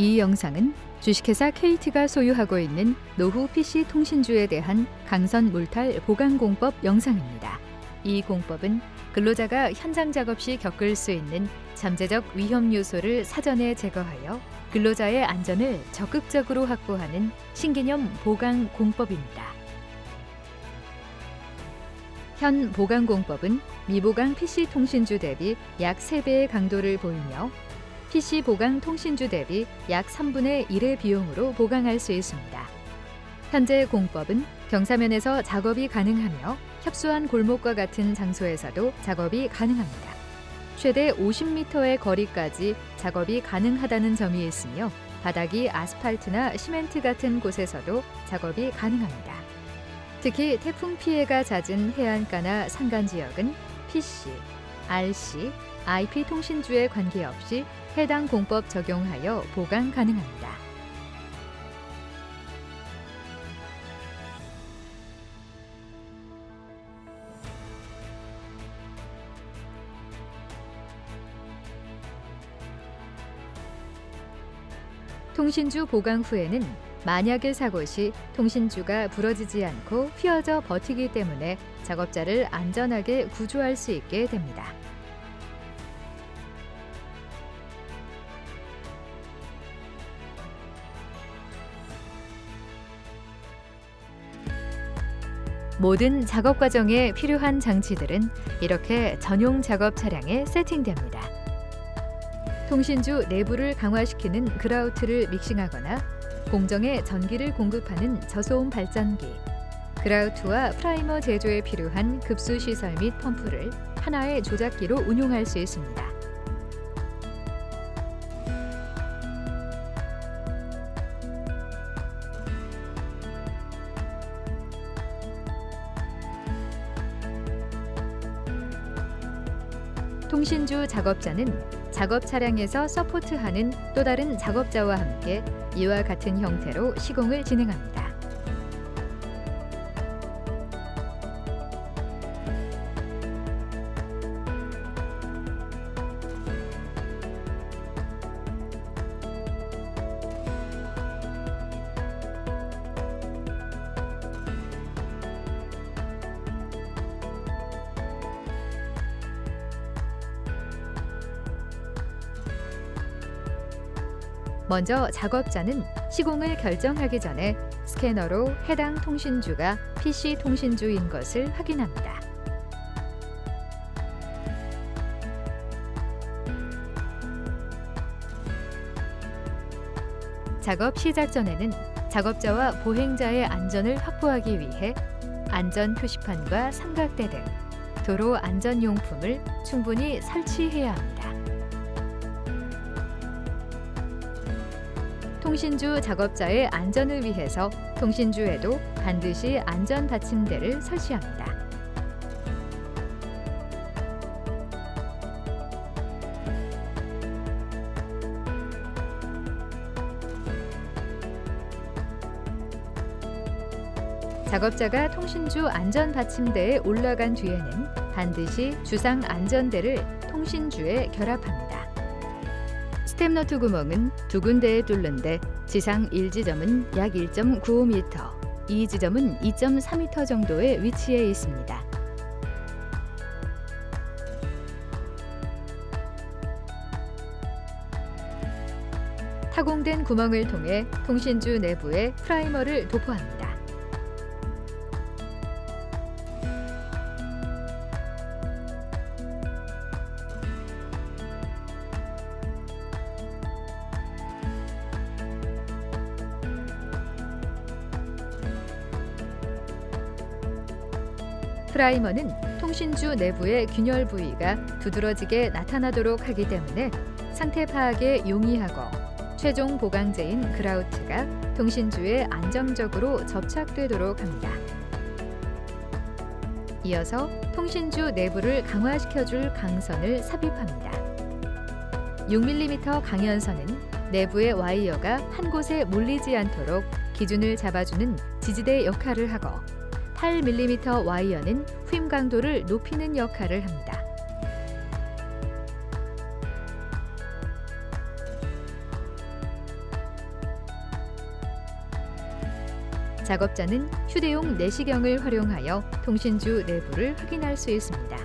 이 영상은 주식회사 KT가 소유하고 있는 노후 PC 통신주에 대한 강선 물탈 보강 공법 영상입니다. 이 공법은 근로자가 현장 작업 시 겪을 수 있는 잠재적 위험 요소를 사전에 제거하여 근로자의 안전을 적극적으로 확보하는 신개념 보강 공법입니다. 현 보강 공법은 미보강 PC 통신주 대비 약 3배의 강도를 보이며 PC 보강 통신주 대비 약 3분의 1의 비용으로 보강할 수 있습니다. 현재 공법은 경사면에서 작업이 가능하며 협소한 골목과 같은 장소에서도 작업이 가능합니다. 최대 50m의 거리까지 작업이 가능하다는 점이 있으며 바닥이 아스팔트나 시멘트 같은 곳에서도 작업이 가능합니다. 특히 태풍 피해가 잦은 해안가나 산간 지역은 PC, RC, IP 통신주에 관계없이 해당 공법 적용하여 보강 가능합니다. 통신주 보강 후에는 만약의 사고 시 통신주가 부러지지 않고 휘어져 버티기 때문에 작업자를 안전하게 구조할 수 있게 됩니다. 모든 작업 과정에 필요한 장치들은 이렇게 전용 작업 차량에 세팅됩니다. 통신주 내부를 강화시키는 그라우트를 믹싱하거나 공정에 전기를 공급하는 저소음 발전기, 그라우트와 프라이머 제조에 필요한 급수 시설 및 펌프를 하나의 조작기로 운용할 수 있습니다. 통신주 작업자는 작업 차량에서 서포트하는 또 다른 작업자와 함께 이와 같은 형태로 시공을 진행합니다. 먼저 작업자는 시공을 결정하기 전에 스캐너로 해당 통신주가 PC 통신주인 것을 확인합니다. 작업 시작 전에는 작업자와 보행자의 안전을 확보하기 위해 안전 표시판과 삼각대 등 도로 안전 용품을 충분히 설치해야 합니다. 통신주 작업자의 안전을 위해서 통신주에도 반드시 안전 받침대를 설치합니다. 작업자가 통신주 안전 받침대에 올라간 뒤에는 반드시 주상 안전대를 통신주에 결합합니다. 스텝너트 구멍은 두 군데에 뚫는데 지상 1지점은 약 1.95m, 2지점은 2.4m 정도의 위치에 있습니다. 타공된 구멍을 통해 통신주 내부에 프라이머를 도포합니다. 프라이머는 통신주 내부의 균열 부위가 두드러지게 나타나도록 하기 때문에 상태 파악에 용이하고 최종 보강제인 그라우트가 통신주에 안정적으로 접착되도록 합니다. 이어서 통신주 내부를 강화시켜줄 강선을 삽입합니다. 6mm 강연선은 내부의 와이어가 한 곳에 몰리지 않도록 기준을 잡아주는 지지대 역할을 하고 8mm 와이어는 휨 강도를 높이는 역할을 합니다. 작업자는 휴대용 내시경을 활용하여 통신주 내부를 확인할 수 있습니다.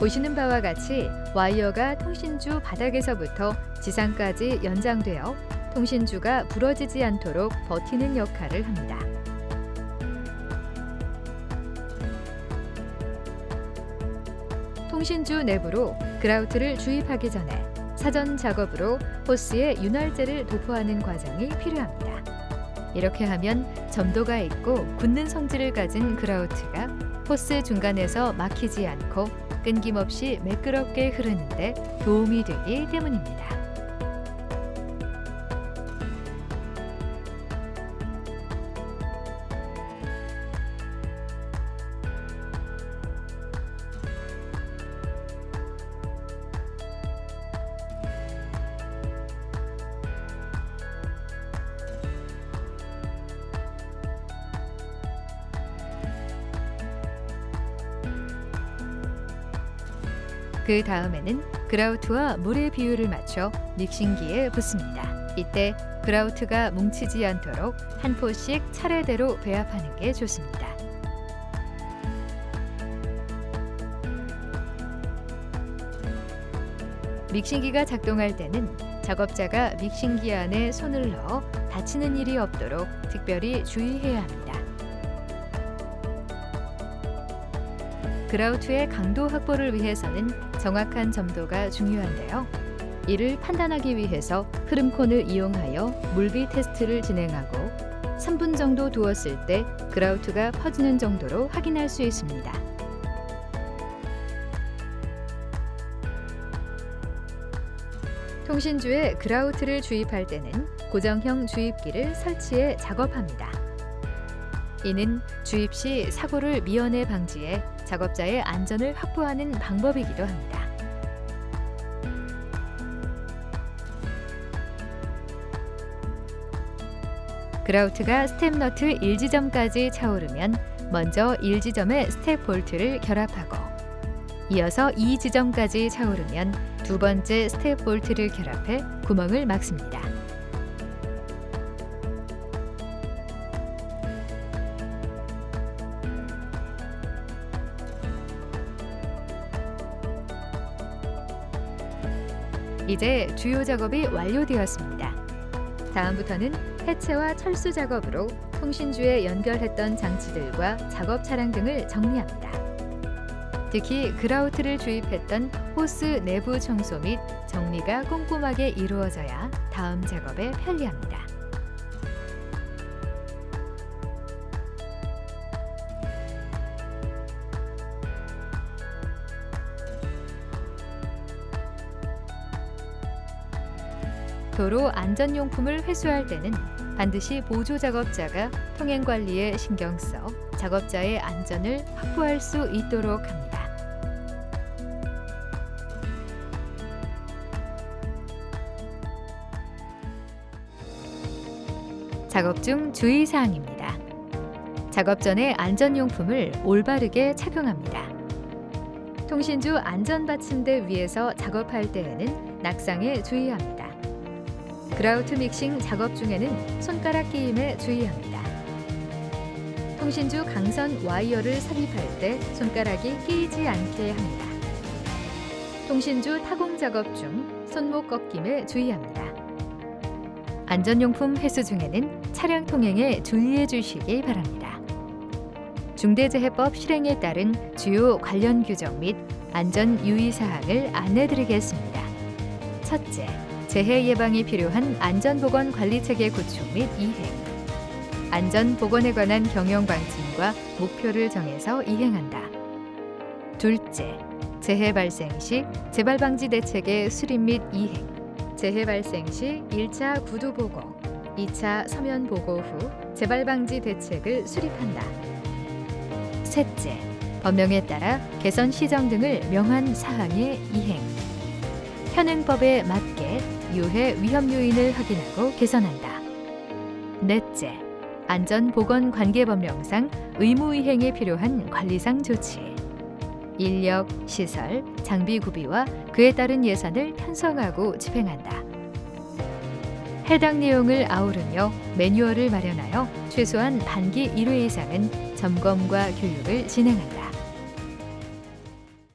보시는 바와 같이 와이어가 통신주 바닥에서부터 지상까지 연장되어 통신주가 부러지지 않도록 버티는 역할을 합니다. 통신주 내부로 그라우트를 주입하기 전에 사전 작업으로 호스에 윤활제를 도포하는 과정이 필요합니다. 이렇게 하면 점도가 있고 굳는 성질을 가진 그라우트가 호스 중간에서 막히지 않고 끊김없이 매끄럽게 흐르는데 도움이 되기 때문입니다. 그 다음에는 그라우트와 물의 비율을 맞춰 믹싱기에 붓습니다. 이때 그라우트가 뭉치지 않도록 한 포씩 차례대로 배합하는 게 좋습니다. 믹싱기가 작동할 때는 작업자가 믹싱기 안에 손을 넣어 다치는 일이 없도록 특별히 주의해야 합니다. 그라우트의 강도 확보를 위해서는 정확한 점도가 중요한데요. 이를 판단하기 위해서 흐름콘을 이용하여 물비 테스트를 진행하고 3분 정도 두었을 때 그라우트가 퍼지는 정도로 확인할 수 있습니다. 통신주에 그라우트를 주입할 때는 고정형 주입기를 설치해 작업합니다. 이는 주입 시 사고를 미연에 방지해 작업자의 안전을 확보하는 방법이기도 합니다. 그라우트가 스텝 너트 1지점까지 차오르면 먼저 1지점에 스텝 볼트를 결합하고 이어서 2지점까지 차오르면 두 번째 스텝 볼트를 결합해 구멍을 막습니다. 이제 주요 작업이 완료되었습니다. 다음부터는 해체와 철수 작업으로 통신주에 연결했던 장치들과 작업 차량 등을 정리합니다. 특히 그라우트를 주입했던 호스 내부 청소 및 정리가 꼼꼼하게 이루어져야 다음 작업에 편리합니다. 도로 안전용품을 회수할 때는 반드시 보조 작업자가 통행 관리에 신경 써 작업자의 안전을 확보할 수 있도록 합니다. 작업 중 주의 사항입니다. 작업 전에 안전용품을 올바르게 착용합니다. 통신주 안전받침대 위에서 작업할 때에는 낙상에 주의합니다. 그라우트 믹싱 작업 중에는 손가락 끼임에 주의합니다. 통신주 강선 와이어를 삽입할 때 손가락이 끼이지 않게 합니다. 통신주 타공 작업 중 손목 꺾임에 주의합니다. 안전용품 회수 중에는 차량 통행에 주의해 주시기 바랍니다. 중대재해법 실행에 따른 주요 관련 규정 및 안전 유의 사항을 안내 드리겠습니다. 첫째, 재해 예방이 필요한 안전보건 관리 체계 구축 및 이행. 안전보건에 관한 경영 방침과 목표를 정해서 이행한다. 둘째, 재해 발생 시 재발 방지 대책의 수립 및 이행. 재해 발생 시 1차 구두 보고, 2차 서면 보고 후 재발 방지 대책을 수립한다. 셋째, 법령에 따라 개선 시정 등을 명한 사항의 이행. 현행법에 맞게 유해 위험 요인을 확인하고 개선한다. 넷째, 안전보건 관계법령상 의무이행에 필요한 관리상 조치. 인력, 시설, 장비 구비와 그에 따른 예산을 편성하고 집행한다. 해당 내용을 아우르며 매뉴얼을 마련하여 최소한 반기 1회 이상은 점검과 교육을 진행한다.